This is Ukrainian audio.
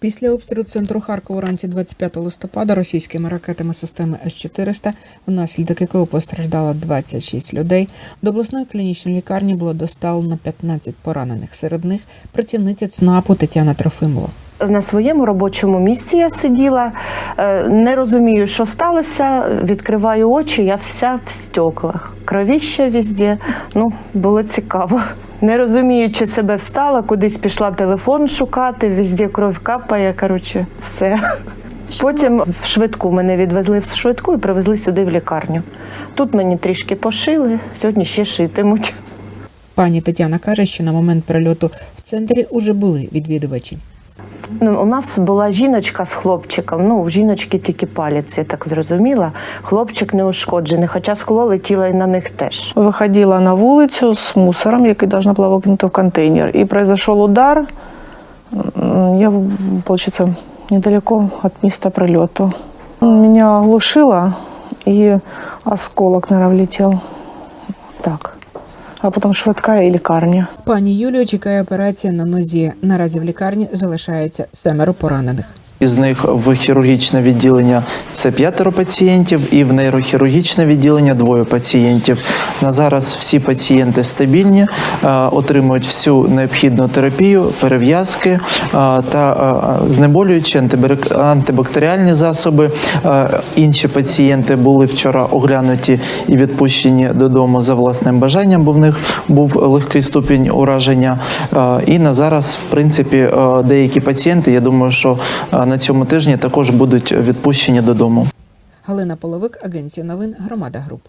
Після обстрілу центру Харкова вранці 25 листопада російськими ракетами системи С-400, внаслідок якого постраждало 26 людей, до обласної клінічної лікарні було доставлено 15 поранених. Серед них працівниця ЦНАПу Тетяна Трофимова. На своєму робочому місці я сиділа, е, не розумію, що сталося. Відкриваю очі, я вся в стеклах. Кровіще везде. Ну, було цікаво. Не розуміючи себе встала, кудись пішла телефон шукати, везде кров капає. Коротше, все. Потім в швидку мене відвезли в швидку і привезли сюди в лікарню. Тут мені трішки пошили, сьогодні ще шитимуть. Пані Тетяна каже, що на момент прильоту в центрі уже були відвідувачі. Ну, У нас була жіночка з хлопчиком. Ну, в жіночки тільки палець, я так зрозуміла. Хлопчик не ушкоджений, хоча скло летіло і на них теж. Выходила на вулицю з мусором, який должна була викинути в контейнер. І произошел удар. Я, получается, недалеко от места прилету. Меня оглушило, и осколок, наверное, влетел. Так. А потом швидка і лікарня. Пані Юлію чекає операція на нозі. Наразі в лікарні залишається семеро поранених. Із них в хірургічне відділення це п'ятеро пацієнтів, і в нейрохірургічне відділення двоє пацієнтів. На зараз всі пацієнти стабільні, е, отримують всю необхідну терапію, перев'язки е, та е, знеболюючі антибактеріальні засоби. Інші пацієнти були вчора оглянуті і відпущені додому за власним бажанням, бо в них був легкий ступінь ураження. І на зараз, в принципі, деякі пацієнти, я думаю, що на цьому тижні також будуть відпущені додому. Галина Половик, агенція новин Громада Груп.